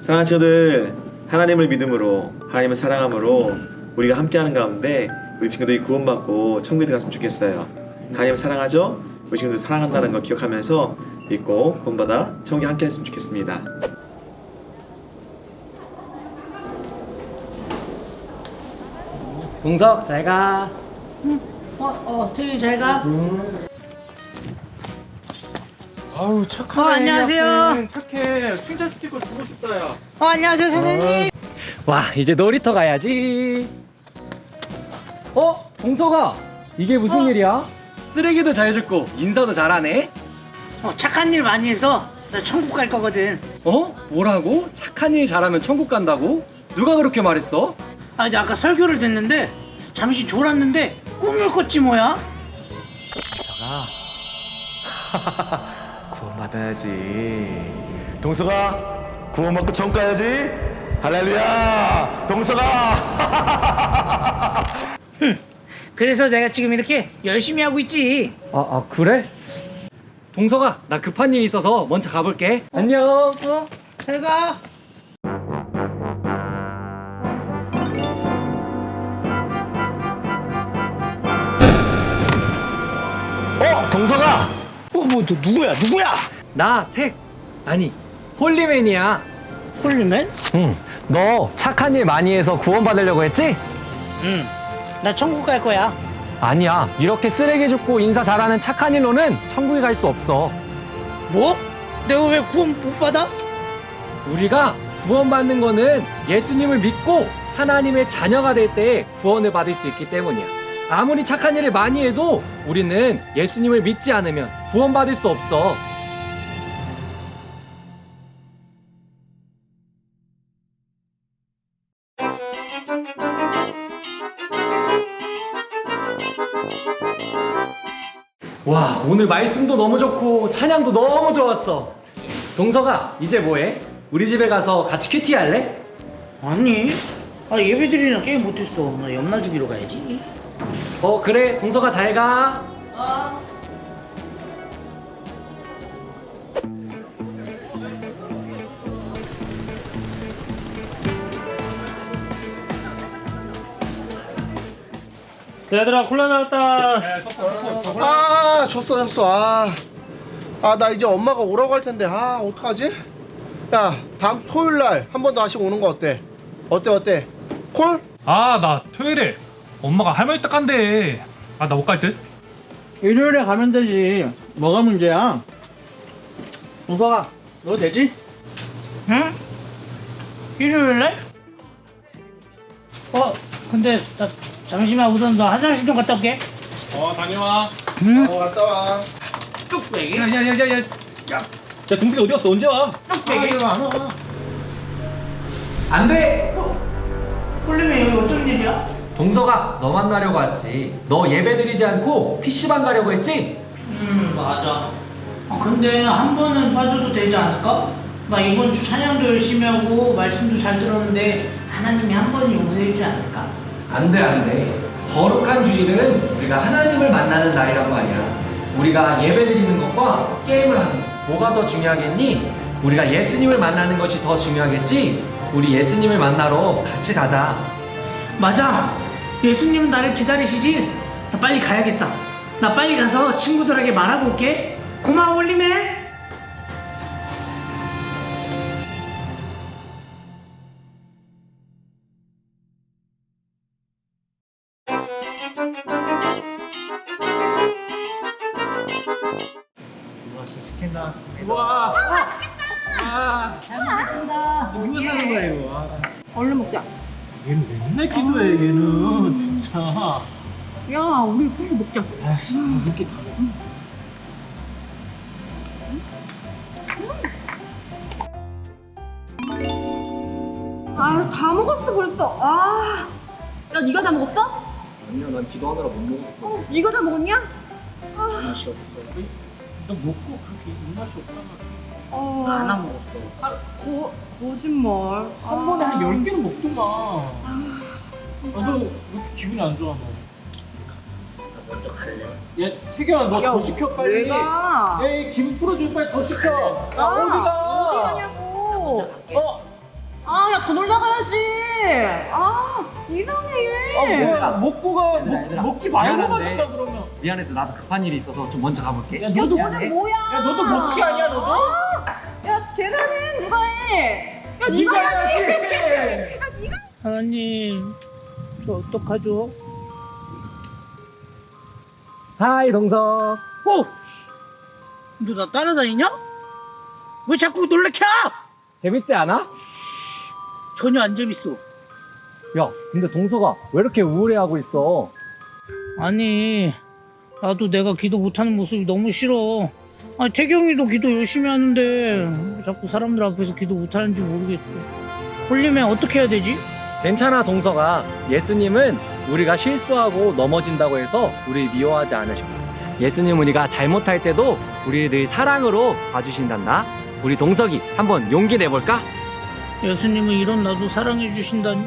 사랑하는 친구들 하나님을 믿음으로 하나님을 사랑함으로 우리가 함께하는 가운데 우리 친구들이 구원 받고 천국에 들어갔으면 좋겠어요 하나님을 사랑하죠? 우리 친구들 사랑한다는 걸 기억하면서 믿고 구원 받아 천국에 함께 했으면 좋겠습니다 동석 잘 가. 어, 어, 태균이 잘 가. 아우 어, 안녕하세요. 착해 칭찬 스티커 주고 싶다 야 어, 안녕하세요, 선생님. 와 이제 놀이터 가야지. 어 동석아 이게 무슨 어. 일이야? 쓰레기도 잘 줍고 인사도 잘하네. 어, 착한 일 많이 해서 나 천국 갈 거거든. 어 뭐라고? 착한 일 잘하면 천국 간다고? 누가 그렇게 말했어? 아, 이제 아까 설교를 듣는데 잠시 졸았는데 꿈을 꿨지 뭐야? 구원받아야지. 동서가 구원받고 전 가야지. 할렐루야. 동서가. 그래서 내가 지금 이렇게 열심히 하고 있지. 아, 아 그래? 동석아 나 급한 일 있어서 먼저 가볼게. 안녕. 어, 잘 가. 어 동석아 어, 뭐, 너 누구야, 누구야? 나 택 아니 홀리맨이야. 홀리맨? 응. 너 착한 일 많이 해서 구원 받으려고 했지? 응. 나 천국 갈 거야. 아니야. 이렇게 쓰레기 줍고 인사 잘하는 착한 일로는 천국에 갈 수 없어. 뭐? 내가 왜 구원 못 받아? 우리가 구원받는 거는 예수님을 믿고 하나님의 자녀가 될 때 구원을 받을 수 있기 때문이야. 아무리 착한 일을 많이 해도 우리는 예수님을 믿지 않으면 구원받을 수 없어. 와, 오늘 말씀도 너무 좋고 찬양도 너무 좋았어. 동석아, 이제 뭐해? 우리 집에 가서 같이 큐티 할래? 아니. 아, 예배드리나 게임 못했어. 나 염라 주기로 가야지. 어, 그래. 동석아 잘 가. 얘들아 콜라 나왔다 아 졌어 졌어 아. 아 나 이제 엄마가 오라고 할 텐데 아 어떡하지? 야 다음 토요일 날 한 번 더 다시 오는 거 어때? 어때 어때? 콜? 아, 나 토요일에 엄마가 할머니 딱 간대. 아, 나 못 갈 듯? 일요일에 가면 되지 뭐가 문제야? 동서가 너 되지? 응? 일요일 날? 어, 근데 나 잠시만 우선 나 화장실 좀 갔다 올게. 어, 다녀와. 응? 어 갔다 와 뚝배기? 야, 야, 야, 야, 야. 야, 동생이 어디 갔어? 언제 와? 뚝배기 안 와. 안 돼! 홀리면 여기 어쩐 일이야? 동석아, 너 만나려고 왔지. 너 예배 드리지 않고 PC방 가려고 했지? 음, 맞아. 아, 근데 한 번은 빠져도 되지 않을까? 나 이번 주 찬양도 열심히 하고 말씀도 잘 들었는데 하나님이 한 번은 용서해 주지 않을까? 안 돼, 안 돼. 거룩한 주일은 우리가 하나님을 만나는 날이란 말이야. 우리가 예배 드리는 것과 게임을 하는 것. 뭐가 더 중요하겠니? 우리가 예수님을 만나는 것이 더 중요하겠지? 우리 예수님을 만나러 같이 가자. 맞아. 예수님은 나를 기다리시지? 나 빨리 가야겠다. 나 빨리 가서 친구들에게 말하고 올게. 고마워, 홀리맨. 먹겠습니다. 누가 사는 거야, 이거? 아, 얼른 먹자. 얘는 맨날 기도해, 얘는. 진짜. 야, 우리 빨리 먹자. 아이씨, 이렇게 다 아, 다 먹었어 벌써. 아, 야, 네가 다 먹었어? 아니야, 난 기도하느라 못 먹었어. 어, 네가 다 먹었냐? 입맛이 없어. 너 먹고 그렇게 입맛이 없다면 어, 하나 먹었어. 아, 거, 거짓말. 한 번에 한 아. 10개는 먹더만. 아, 진짜. 아, 너왜 이렇게 기분이 안 좋아, 너? 나 먼저 갈래? 야, 태경아, 너 야, 더 시켜, 빨리. 왜 가? 에이, 기분 풀어줘, 빨리 더 시켜. 야, 아, 어디가? 어디 가냐고. 어? 아, 야, 더 놀다 가야지. 아, 이상해, 얘. 아, 뭐야, 먹고 가. 얘들아, 먹, 얘들아. 먹 지 말고 미안한데. 그러면. 미안해도 나도 급한 일이 있어서 좀 먼저 가볼게. 야, 너도, 너는 뭐야? 야, 너도 먹지 아니야, 너도? 야, 계산은 누가 해? 야, 네가 네가 해야지. 하나님, 저 어떡하죠? 하이 동석. 오! 너 나 따라다니냐? 왜 자꾸 놀래켜? 재밌지 않아? 전혀 안 재밌어. 야, 근데 동석아 왜 이렇게 우울해하고 있어? 아니, 나도 내가 기도 못하는 모습이 너무 싫어. 아, 태경이도 기도 열심히 하는데 왜 자꾸 사람들 앞에서 기도 못하는지 모르겠어. 홀리면 어떻게 해야 되지? 괜찮아 동석아. 예수님은 우리가 실수하고 넘어진다고 해서 우리 미워하지 않으셔. 예수님 우리가 잘못할 때도 우리 늘 사랑으로 봐주신단다. 우리 동석이 한번 용기 내볼까? 예수님은 이런 나도 사랑해 주신다니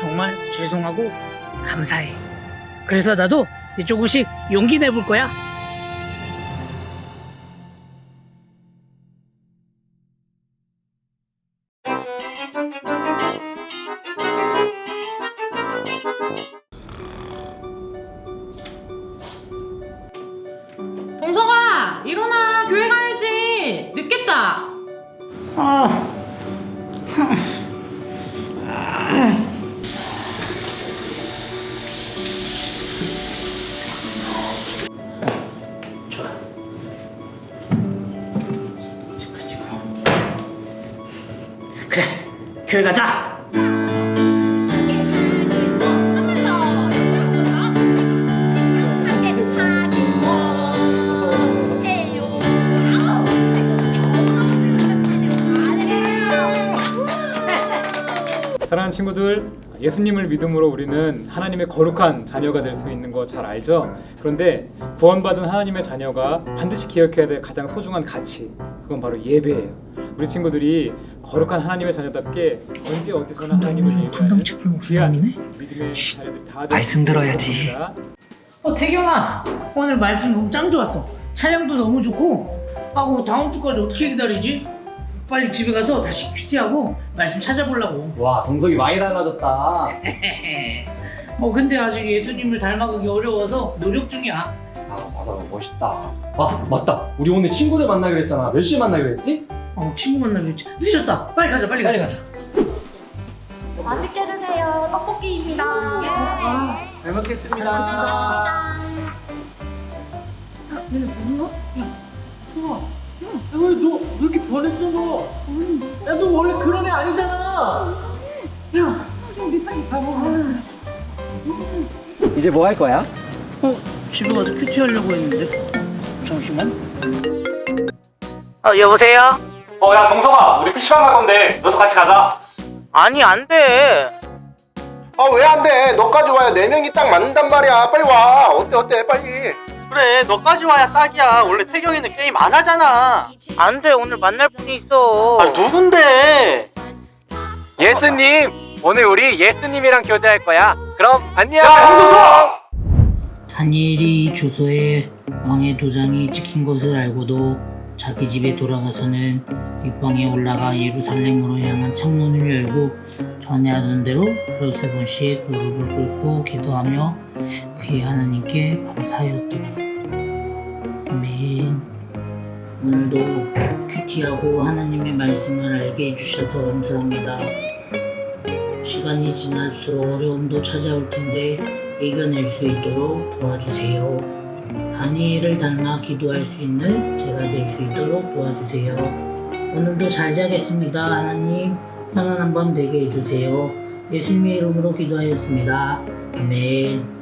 정말 죄송하고 감사해. 그래서 나도 이제 조금씩 용기 내볼 거야. 동석아, 일어나. 교회 가야지. 늦겠다. 아, 그래, 교회 가자. 사랑하는 친구들, 예수님을 믿음으로 우리는 하나님의 거룩한 자녀가 될 수 있는 거 잘 알죠? 그런데 구원받은 하나님의 자녀가 반드시 기억해야 될 가장 소중한 가치, 그건 바로 예배예요. 우리 친구들이 거룩한 하나님의 자녀답게 언제 어디서나 하나님을 예배하는 귀한 믿음의 자녀들이 다 말씀 들어야지. 됩니다. 어, 태경아, 오늘 말씀 너무 짱 좋았어. 찬양도 너무 좋고, 하고 다음 주까지 어떻게 기다리지? 빨리 집에 가서 다시 큐티하고 말씀 찾아보려고. 와 동석이 많이 달라졌다. 어, 근데 아직 예수님을 닮아가기 어려워서 노력 중이야. 아 맞아 멋있다. 아 맞다. 우리 오늘 친구들 만나기로 했잖아. 몇 시에 만나기로 했지? 어, 친구 만나면 늦었다. 빨리 가자, 빨리 가자. 맛있게 드세요. 떡볶이입니다. 잘 먹겠습니다. 얘네 뭐야? 야, 수아. 왜너 왜 이렇게 변했어 너? 야 너 원래 그런 애 아니잖아. 야, 우리 빨리 가 먹어. 이제 뭐 할 거야? 어, 집에 가서 큐티 하려고 했는데. 잠시만. 아, 여보세요? 어, 야 동석아, 우리 PC방 갈 건데 너도 같이 가자. 아니, 안 돼. 아 왜 안 돼? 너까지 와야 네 명이 딱 맞는단 말이야. 빨리 와. 어때 어때 빨리. 그래 너까지 와야 딱이야 원래 태경이는 게임 안 하잖아 안 돼, 오늘 만날 분이 있어. 아 누군데 예수님 오늘 우리 예수님이랑 교제할 거야. 그럼 안녕. 다니엘이 조서에 왕의 도장이 찍힌 것을 알고도 자기 집에 돌아가서는 윗방에 올라가 예루살렘으로 향한 창문을 열고 전에 하던 대로 하루 세 번씩 무릎을 꿇고 기도하며 그의 하나님께 감사하였더라. 아멘. 오늘도 큐티하고 하나님의 말씀을 알게 해주셔서 감사합니다. 시간이 지날수록 어려움도 찾아올 텐데 이겨낼 수 있도록 도와주세요. 다니엘을 닮아 기도할 수 있는 제가 될 수 있도록 도와주세요. 오늘도 잘 자겠습니다. 하나님 편안한 밤 되게 해주세요. 예수님의 이름으로 기도하였습니다. 아멘.